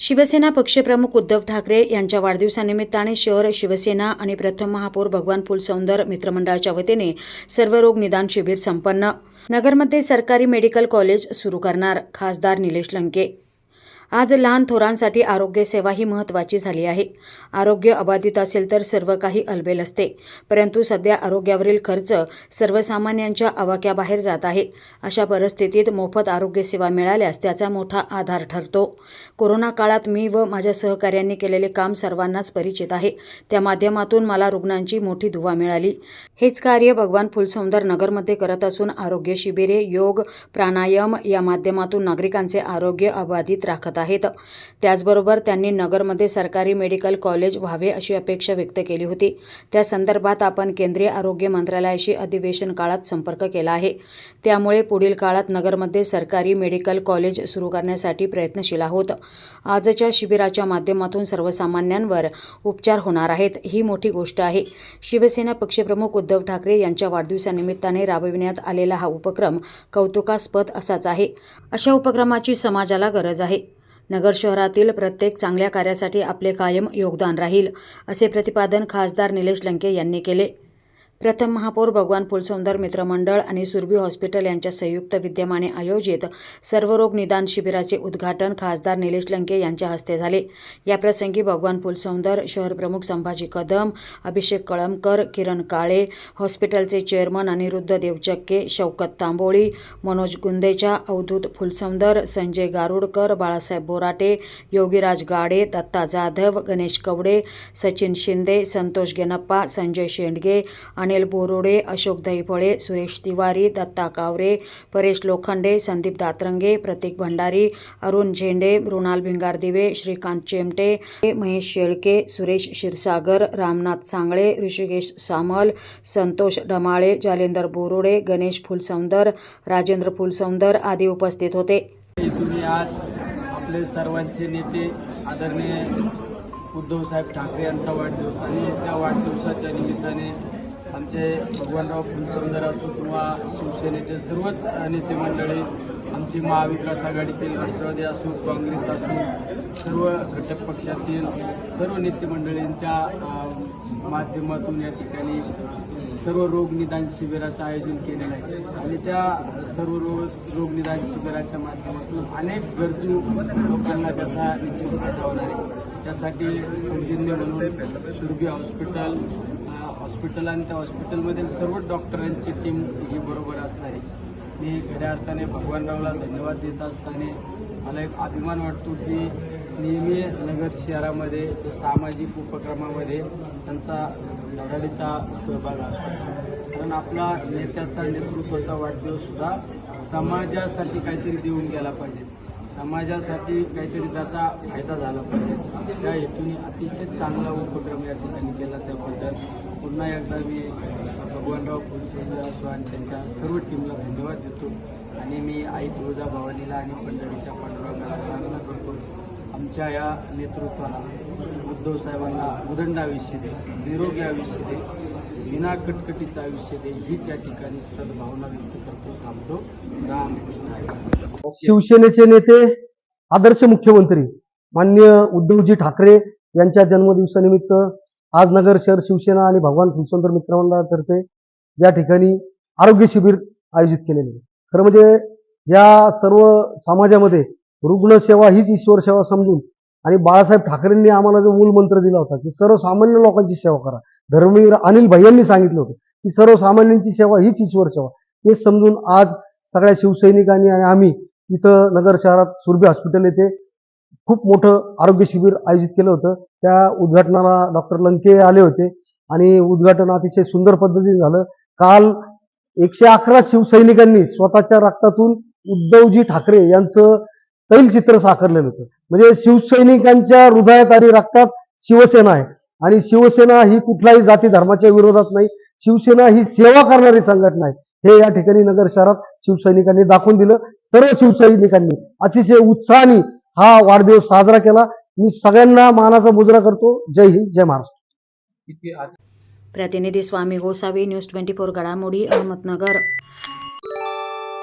शिवसेना पक्षप्रमुख उद्धव ठाकरे यांच्या वाढदिवसानिमित्ताने शहर शिवसेना आणि प्रथम महापौर भगवान फुलसौंदर मित्रमंडळाच्या वतीने सर्वरोग निदान शिबिर संपन्न. नगरमध्ये सरकारी मेडिकल कॉलेज सुरू करणार खासदार निलेश लंके आज लहान थोरांसाठी आरोग्यसेवा ही महत्त्वाची झाली आहे. आरोग्य अबाधित असेल तर सर्व काही अलबेल असते. परंतु सध्या आरोग्यावरील खर्च सर्वसामान्यांच्या आवाक्याबाहेर जात आहे. अशा परिस्थितीत मोफत आरोग्यसेवा मिळाल्यास त्याचा मोठा आधार ठरतो. कोरोना काळात मी व माझ्या सहकाऱ्यांनी केलेले काम सर्वांनाच परिचित आहे. त्या माध्यमातून मला रुग्णांची मोठी दुवा मिळाली. हेच कार्य भगवान फुलसौंदर नगरमध्ये करत असून आरोग्य शिबिरे योग प्राणायाम या माध्यमातून नागरिकांचे आरोग्य अबाधित राखत आहेत. त्याचबरोबर त्यांनी नगरमध्ये सरकारी मेडिकल कॉलेज व्हावे अशी अपेक्षा व्यक्त केली होती. त्या संदर्भात आपण केंद्रीय आरोग्य मंत्रालयाशी अधिवेशन काळात संपर्क केला आहे. त्यामुळे पुढील काळात नगरमध्ये सरकारी मेडिकल कॉलेज सुरू करण्यासाठी प्रयत्नशील आहोत. आजच्या शिबिराच्या माध्यमातून सर्वसामान्यांवर उपचार होणार आहेत ही मोठी गोष्ट आहे. शिवसेना पक्षप्रमुख उद्धव ठाकरे यांच्या वाढदिवसानिमित्ताने राबविण्यात आलेला हा उपक्रम कौतुकास्पद असाच आहे. अशा उपक्रमाची समाजाला गरज आहे. नगर शहरातील प्रत्येक चांगल्या कार्यासाठी आपले कायम योगदान राहील असे प्रतिपादन खासदार निलेश लंके यांनी केले. प्रथम महापौर भगवान फुलसौंदर मित्रमंडळ आणि सुरभी हॉस्पिटल यांच्या संयुक्त विद्यमाने आयोजित सर्वरोग निदान शिबिराचे उद्घाटन खासदार निलेश लंके यांच्या हस्ते झाले. याप्रसंगी भगवान फुलसौंदर शहर प्रमुख संभाजी कदम अभिषेक कळमकर किरण काळे हॉस्पिटलचे चेअरमन अनिरुद्ध देवचक्के शौकत तांबोळी मनोज गुंदेचा अवधूत फुलसौंदर संजय गारुडकर बाळासाहेब बोराटे योगीराज गाडे दत्ता जाधव गणेश कवडे सचिन शिंदे संतोष गेनप्पा संजय शेंडगे आणि अनिल बोरोडे अशोक दहीफळे सुरेश तिवारी दत्ता कावरे परेश लोखंडे संदीप दातरंगे प्रतीक भंडारी अरुण झेंडे मृणाल भिंगार दिवे श्रीकांत चेमटे महेश शेळके सुरेश क्षीरसागर रामनाथ सांगळे ऋषिकेश सामल संतोष डमाळे जालेंदर बोरोडे गणेश फुलसौंदर राजेंद्र फुलसौंदर आदी उपस्थित होते. तुम्ही आज आपले सर्वांचे नेते आदरणीय उद्धवसाहेब ठाकरे यांचा वाढदिवस आणि त्या वाढदिवसाच्या निमित्ताने आमचे भगवानराव फुलसुंदर असो किंवा शिवसेनेचे सर्वच नेते मंडळी आमची महाविकास आघाडीतील राष्ट्रवादी असो काँग्रेस असो सर्व घटक पक्षातील सर्व नेते मंडळींच्या माध्यमातून या ठिकाणी सर्व रोगनिदान शिबिराचं आयोजन केलेलं आहे. आणि त्या सर्व रोग रोगनिदान शिबिराच्या माध्यमातून अनेक गरजू लोकांना त्याचा निश्चित फायदा होणार आहे. त्यासाठी सौजन्य म्हणून सुरभी हॉस्पिटल हॉस्पिटल आणि त्या हॉस्पिटलमधील सर्व डॉक्टरांची टीम ही बरोबर असणार. आहे मी खऱ्या अर्थाने भगवानरावला धन्यवाद देत असताना मला एक अभिमान वाटतो की नेहमी नगर शहरामध्ये सामाजिक उपक्रमामध्ये त्यांचा लढाईचा सहभाग असतो. कारण आपला नेत्याचा नेतृत्वाचा वाढदिवस सुद्धा समाजासाठी काहीतरी देऊन गेला पाहिजे. समाजासाठी काहीतरी त्याचा फायदा झाला पाहिजे. त्या हेतूने अतिशय चांगला उपक्रम या ठिकाणी केला त्याबद्दल. पुन्हा एकदा मी भगवानराव फुलसेंद्र असो आणि त्यांच्या सर्व टीमला धन्यवाद देतो. आणि मी आई तुळजा भवानीला आणि पंढरीच्या पांडुरंगाला प्रार्थना करतो. आमच्या या नेतृत्वाला उद्धव साहेबांना उदंड आयुष्य दे निरोगी आयुष्य दे. विना कटकटीचं आयुष्य दे हीच या ठिकाणी सद्भावना व्यक्त करतो थांबतो. रामकृष्ण शिवसेनेचे नेते आदर्श मुख्यमंत्री मान्य उद्धवजी ठाकरे यांच्या जन्मदिवसानिमित्त आज नगर शहर शिवसेना आणि भगवान फुलसुंदर मित्रमंडळातर्फे या ठिकाणी आरोग्य शिबिर आयोजित केलेले खरं म्हणजे या सर्व समाजामध्ये रुग्णसेवा हीच ईश्वर सेवा समजून आणि बाळासाहेब ठाकरेंनी आम्हाला जो मूल मंत्र दिला होता की सर्वसामान्य लोकांची सेवा करा. धर्मवीर अनिल भैयांनी सांगितलं होतं की सर्वसामान्यांची सेवा हीच ईश्वर सेवा. हे समजून आज सगळ्या शिवसैनिकांनी आणि आम्ही इथं नगर शहरात सुरभी हॉस्पिटल येथे खूप मोठं आरोग्य शिबिर आयोजित केलं होतं. त्या उद्घाटनाला डॉक्टर लंके आले होते आणि उद्घाटन अतिशय सुंदर पद्धतीने झालं. काल एकशे अकरा शिवसैनिकांनी स्वतःच्या रक्तातून उद्धवजी ठाकरे यांचं तैलचित्र साकारलेलं होतं. म्हणजे शिवसैनिकांच्या हृदयात आणि रक्तात शिवसेना आहे. आणि शिवसेना ही कुठल्याही जाती धर्माच्या विरोधात नाही. शिवसेना ही सेवा करणारी संघटना आहे. हे या ठिकाणी नगर शहरात शिवसैनिकांनी दाखवून दिलं. सर्व शिवसैनिकांनी अतिशय उत्साहाने हा वाढदिवस साजरा केला. मी सगळ्यांना मानाचा मुजरा करतो. जय हिंद जय महाराष्ट्र. प्रतिनिधी Swami Gosavi news twenty four घडामोडी अहमदनगर.